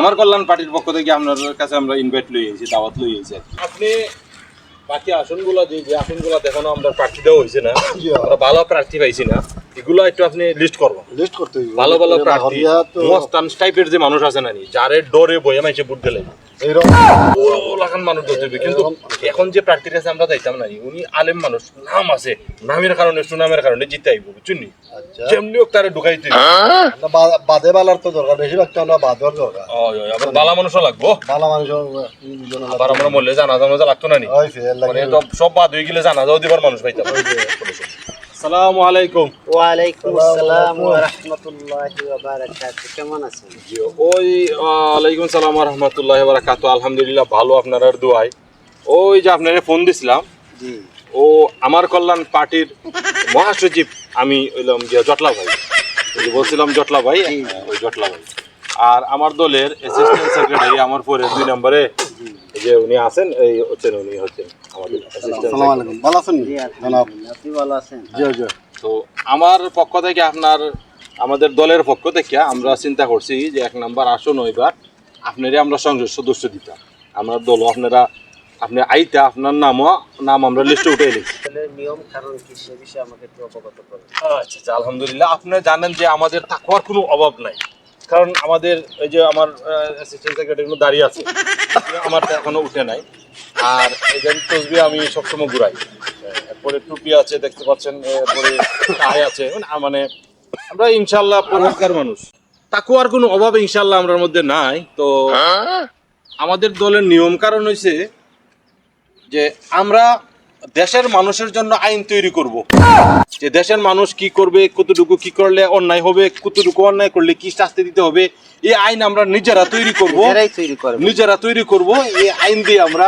আমার কল্যাণ পার্টির পক্ষ থেকে আপনার কাছে আমরা ইনভাইট লই এসেছি দাওয়াত লই এসেছি আপনি বাকি আসনগুলো যে যে আসনগুলো দেখানো আমরা প্রার্থী দেওয়া হয়েছে না আমরা ভালো প্রার্থী পাইছি না এগুলো একটু আপনি লিস্ট করবেন। লিস্ট করতে ভালো ভালো প্রার্থী মস্তান টাইপের যে মানুষ আছে না যারে ডরে বয়ে মাইছে বুট দিলে এইরকম। ও লাখান মানুষ কিন্তু এখন যে প্রার্থীর কাছে আমরা যাইতাম না উনি আলেম মানুষ নাম আছে। নামের কারণে সুনামের কারণে জিতে আইব বুঝছেন আচ্ছা। যেমনি হোক তারে ঢুকাইতে বাদে বালার তো দরকার বেশিরভাগ তো আমরা বাদর দরকার। ওই, ওই, আবার বালা মানুষও লাগবো? ভালো মানুষ দুজন আবার আমরা মরলে জানা জানা লাগতো না নি? মানে তো সব বাদ হয়ে গেলে জানা যাও দিবার মানুষ পাইতাম আসসালামু আলাইকুম। ওয়ালাইকুম আসসালাম ওয়া রাহমাতুল্লাহি ওয়া বারাকাতুহু কেমন আছেন? জি, ওই ওয়ালাইকুম সালাম রহমতুল্লাহ আলহামদুলিল্লাহ ভালো আপনার দোয়াই ওই যে আপনারে ফোন দিছিলাম। জি। ও আমার কল্যাণ পার্টির মহাসচিব আমি হইলাম গিয়া জটলা ভাই বলছিলাম জটলা ভাই ওই জটলা ভাই আর আমার দলের অ্যাসিস্ট্যান্ট সেক্রেটারি আমার পরে দুই নম্বরে যে উনি আছেন এই হচ্ছেন উনি হচ্ছেন। আমাদের আসসালামু আলাইকুম। ভালো আছেন? জনাব। আপনি ভালো আছেন? জি জি। তো আমার পক্ষ থেকে আপনার আমাদের দলের পক্ষ থেকে আমরা চিন্তা করছি যে এক নাম্বার আসন এবার আপনারই আমরা সংসদ সদস্য দিতাম। আমরা দল আপনারা আপনি আইতা আপনার নামও নাম আমরা লিস্টে উঠে তাহলে নিয়ম কারণ কি সে বিষয়ে আমাকে একটু অবগত করুন। আচ্ছা আচ্ছা আলহামদুলিল্লাহ। আপনি জানেন যে আমাদের তাকওয়ার কোনো অভাব নাই। কারণ আমাদের এই যে আমার অ্যাসিস্ট্যান্ট সেক্রেটারি দাঁড়িয়ে আছে। আমার তো এখনও উঠে নাই। আর এদের তসবি আমি সবসময় ঘুরাই। এরপরে টুপি আছে দেখতে পাচ্ছেন এরপরে টাই আছে। মানে মানে আমরা ইনশাল্লাহ পরিষ্কার মানুষ। তাকুয়ার কোনো অভাব ইনশাল্লাহ আমরার মধ্যে নাই। তো আমাদের দলের নিয়ম কারণ হয়েছে যে আমরা দেশের মানুষের জন্য আইন তৈরি করব। যে দেশের মানুষ কি করবে কতটুকু কি করলে অন্যায় হবে কতটুকু অন্যায় করলে কি শাস্তি দিতে হবে এই আইন আমরা নিজেরা তৈরি করব। নিজেরা তৈরি করব এই আইন দিয়ে আমরা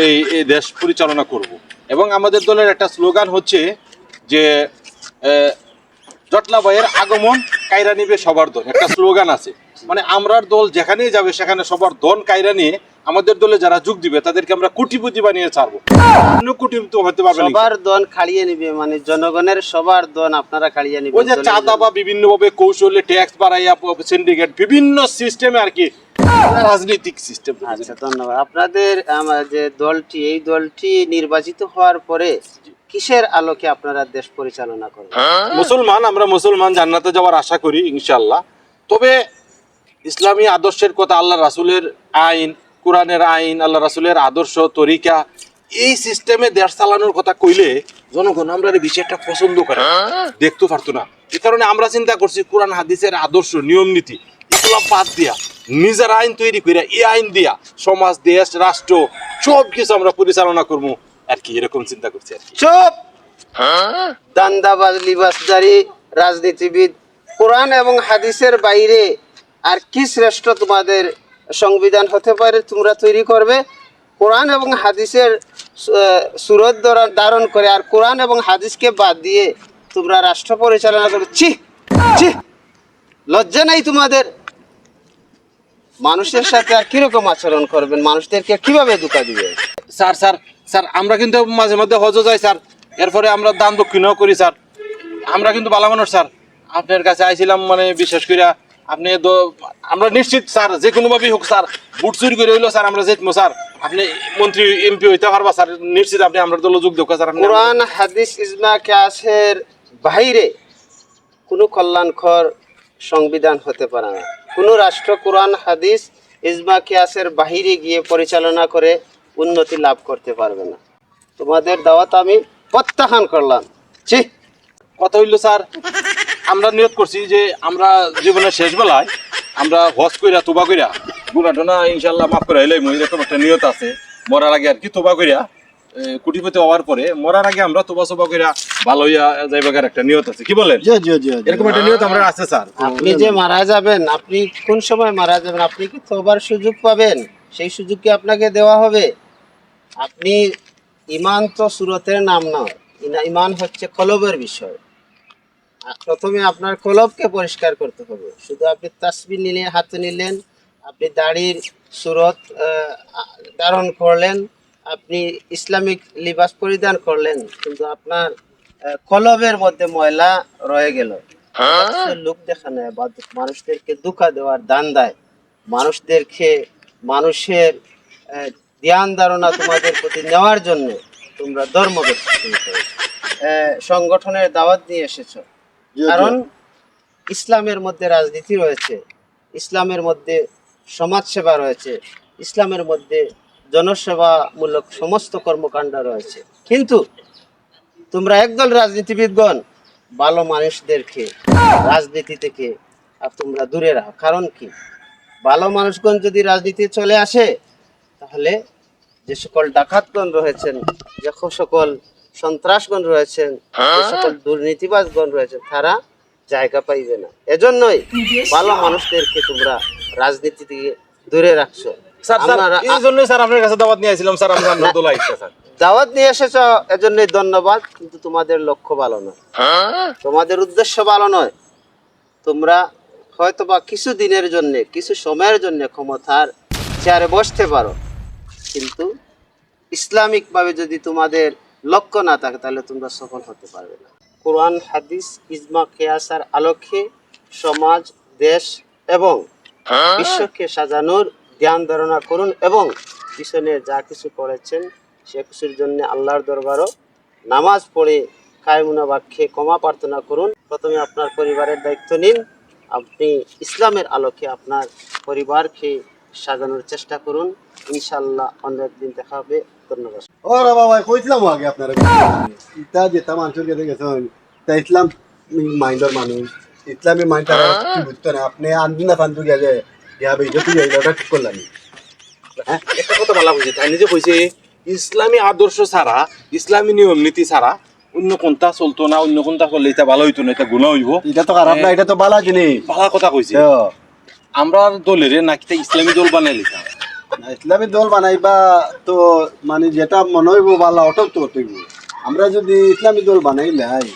এই দেশ পরিচালনা করব। এবং আমাদের দলের একটা স্লোগান হচ্ছে যে জটলা ভাইয়ের আগমন কায়রা নিবে সবার দল একটা স্লোগান আছে। মানে আমরার দল যেখানেই যাবে সেখানে সবার দন কায়রা নিয়ে আমাদের দলে যারা যোগ দিবে তাদেরকে আমরা কোটিপতি বানিয়ে ছাড়বো। আপনিও কোটিপতি হতে পারবেন সবার দন খাড়িয়ে নিবে মানে জনগণের সবার দন আপনারা খাড়িয়ে নিবে। ওই যে চাঁদা বা বিভিন্ন ভাবে কৌশলে ট্যাক্স বাড়াইয়া সিন্ডিকেট বিভিন্ন সিস্টেমে আর কি রাজনৈতিক সিস্টেম আচ্ছা ধন্যবাদ। আপনাদের আমার যে দলটি এই দলটি নির্বাচিত হওয়ার পরে কিসের আলোকে আপনারা দেশ পরিচালনা করবেন? মুসলমান আমরা মুসলমান জান্নাতে যাওয়ার আশা করি ইনশাল্লাহ তবে ইসলামী আদর্শের কথা আল্লাহ রাসুলের আইন কোরআনের আইন আল্লাহ রাসুলের আদর্শ তরিকা এই সিস্টেমে দেশ চালানোর কথা কইলে জনগণ আমরা এই বিষয়টা পছন্দ করে। দেখতে পারতো না। এ কারণে আমরা চিন্তা করছি কোরআন হাদিসের আদর্শ নিয়ম নীতি এগুলো বাদ দিয়া নিজের আইন তৈরি করে এই আইন দিয়া সমাজ দেশ রাষ্ট্র সব কিছু আমরা পরিচালনা করব। আর কি এরকম চিন্তা করছি আর কি। চুপ! দান্দাবাজ লিবাসদারি রাজনীতিবিদ কোরআন এবং হাদিসের বাইরে আর কি শ্রেষ্ঠ তোমাদের সংবিধান হতে পারে, তোমরা তৈরি করবে। কোরআন এবং হাদিসের সুরত ধারণ করে আর কোরআন এবং হাদিসকে বাদ দিয়ে তোমরা রাষ্ট্র পরিচালনা করবে। ছি ছি, লজ্জা নাই তোমাদের? মানুষের সাথে আর কীরকম আচরণ করবেন? মানুষদেরকে কীভাবে ধোকা দিবে? স্যার স্যার স্যার, আমরা কিন্তু মাঝে মধ্যে হজ যাই, স্যার। এরপরে আমরা দান দক্ষিণও করি, স্যার। আমরা কিন্তু ভালো মানুষ স্যার। আপনার কাছে আইছিলাম মানে বিশেষ করে আপনি দ- আমরা নিশ্চিত স্যার যে কোনোভাবেই হোক স্যার বুট চুরি করে হইল স্যার আমরা যেতমো স্যার। আপনি মন্ত্রী এমপি হইতে পারবা স্যার। নিশ্চিত আপনি আমরা দল যোগ দেবো স্যার কোরআন হাদিস ইজমা কিয়াসের বাইরে কোনো কল্যাণকর সংবিধান হতে পারে না। কোনো রাষ্ট্র কোরআন হাদিস ইজমা কিয়াসের বাহিরে গিয়ে পরিচালনা করে উন্নতি লাভ করতে পারবে না। তোমাদের দাওয়াত আমি প্রত্যাখ্যান করলাম। ছি। কথা হইল স্যার। আমরা নিয়ত করছি যে আমরা জীবনের শেষ বেলায় আমরা হজ কইরা তোবা কইরা গুণা টোনা ইনশাল্লাহ মাফ করে হইলে এরকম একটা নিয়ত আছে। মরার আগে আর কি তোবা কইরা কুটিপতি হওয়ার পরে মরার আগে আমরা তোবা সোবা কইরা ভালো হইয়া যাইবার একটা নিয়ত আছে। কি বলেন? জি জি জি। এরকম একটা নিয়ত আমরা আছে স্যার। আপনি যে মারা যাবেন আপনি কোন সময় মারা যাবেন? আপনি কি তোবার সুযোগ পাবেন? সেই সুযোগ কি আপনাকে দেওয়া হবে? আপনি ইমান তো সুরতের নাম নয়। ইমান হচ্ছে কলবের বিষয়। প্রথমে আপনার কলবকে পরিষ্কার করতে হবে। শুধু আপনি তাসবি নিলে হাতে নিলেন আপনি দাড়ির সুরত ধারণ করলেন আপনি ইসলামিক লিবাস পরিধান করলেন কিন্তু আপনার কলবের মধ্যে ময়লা রয়ে গেল। লোক দেখানো বা মানুষদেরকে দুঃখা দেওয়ার দান দেয়। মানুষদেরকে মানুষের ধ্যান ধারণা তোমাদের প্রতি নেওয়ার জন্য তোমরা ধর্ম সংগঠনের দাওয়াত নিয়ে এসেছ। কারণ ইসলামের মধ্যে রাজনীতি রয়েছে, ইসলামের মধ্যে সমাজসেবা রয়েছে, ইসলামের মধ্যে জনসেবামূলক সমস্ত কর্মকাণ্ড রয়েছে। কিন্তু তোমরা একদল রাজনীতিবিদগণ, ভালো মানুষদেরকে রাজনীতি থেকে আর তোমরা দূরে রাখো কারণ কি? ভালো মানুষগণ যদি রাজনীতি চলে আসে, তাহলে যে সকল ডাকাতগণ রয়েছেন, যে সকল সন্ত্রাসগণ রয়েছেন যে সকল দুর্নীতিবাজগণ রয়েছেন তারা জায়গা পাইবে না। এজন্যই ভালো মানুষদেরকে তোমরা রাজনীতি থেকে দূরে রাখছো। স্যার স্যার আমরা- স্যার আপনার কাছে দাওয়াত নিয়ে দাওয়াত এসেছ এজন্যই ধন্যবাদ কিন্তু তোমাদের লক্ষ্য ভালো নয়। তোমাদের উদ্দেশ্য ভালো নয়। তোমরা হয়তো বা কিছু দিনের জন্য কিছু সময়ের জন্য ক্ষমতার চেয়ারে বসতে পারো কিন্তু ইসলামিকভাবে যদি তোমাদের লক্ষ্য না থাকে, তাহলে তোমরা সফল হতে পারবে না। কোরআন, হাদিস, ইজমা কেয়াসার আলোকে সমাজ, দেশ এবং বিশ্বকে সাজানোর ধ্যান, ধারণা করুন এবং পিছনে যা কিছু করেছেন, সে কিছুর জন্য আল্লাহর দরবারও নামাজ পড়ে কায়মুনা বাক্যে ক্ষমা প্রার্থনা করুন। প্রথমে আপনার পরিবারের দায়িত্ব নিন। আপনি ইসলামের আলোকে আপনার পরিবারকে সাজানোর চেষ্টা করুন। ইনশাল্লাহ অন্য একদিন দেখা হবে। ধন্যবাদ। ওরা বাবা কইছিলাম আগে আপনারা। ইতা যেটা মানুষের কাছে গেছেন তা ইসলাম মাইন্ডের মানুষ। ইসলামী মাইন্ড তারা কি বুঝতো না। আপনি আনবি না ফান্দু গেলে এই ওটা ঠিক করলাম হ্যাঁ, একটা কথা বলা বুঝি তাই নিজে কইছে ইসলামী আদর্শ ছাড়া ইসলামী নিয়ম নীতি ছাড়া অন্য কোনটা চলতো না অন্য কোনটা করলে এটা ভালো হইতো না এটা গুণা হইব? এটা তো খারাপ না এটা তো বালা জিনিস। ভালো কথা কইছে। হ্যাঁ। আমরা দলের নাকি তা ইসলামী দল বানাই লিখা ইসলামী দল বানাইবা তো মানে যেটা মনে হইব বালা ওটাও তো হইব। আমরা যদি ইসলামী দল বানাই লাই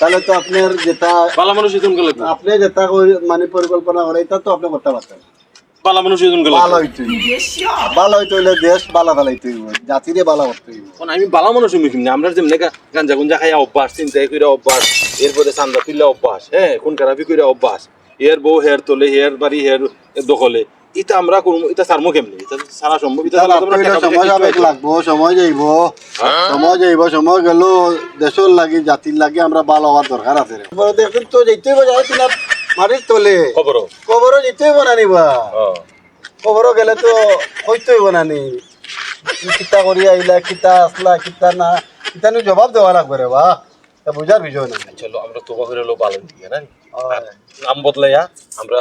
তাহলে তো আপনার যেটা বালা মানুষ এজন গেলে আপনি যেটা মানে পরিকল্পনা করে এটা তো আপনি করতে পারতেন। বালা মানুষ এজন গেলে ভালো হইতো ভালো হইতো হইলে দেশ বালা ফেলাইতে হইব জাতিরে বালা করতে হইব। আমি বালা মানুষ হইমি কিনা আমরা যেমনি গাঞ্জা গুঞ্জা খাইয়া অভ্যাস চিন্তাই কইরা অভ্যাস এরপরে চান্দা তুললে অভ্যাস হ্যাঁ কোন কারাপি কইরা অভ্যাস এর বউ হের তোলে হের বাড়ি হের দখলে এটা আমরা কোন এটা সারমো কেমনি? সারা সম্ভব সময় লাগবো সময় যাইব। সময় যাইব সময় গেল দেশের লাগি জাতির লাগি আমরা ভালো হওয়ার দরকার আছে। দেখুন তো যেতে হইব যাই তিনা মাটির তোলে। খবর কবরও যেতে হইব না নিবা কবরও গেলে তো হইতে হইব না নি কি কিতা করি আইলা কিতা আসলা কিতা না কিতা জবাব দেওয়া লাগবে রে বা বুঝার বিষয় না চলো আমরা তোবা করে ভালো দিকে না নাম বদলাইয়া আমরা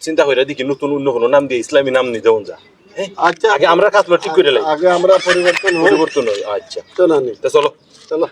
চিন্তা করে দেখি নতুন অন্য কোনো নাম দিয়ে ইসলামী নাম যাওয়া যা হ্যাঁ? আচ্ছা আগে আমরা কাজগুলো ঠিক করে লাই। আগে আমরা পরিবর্তন হই। পরিবর্তন হয় আচ্ছা তা চলো। চলো।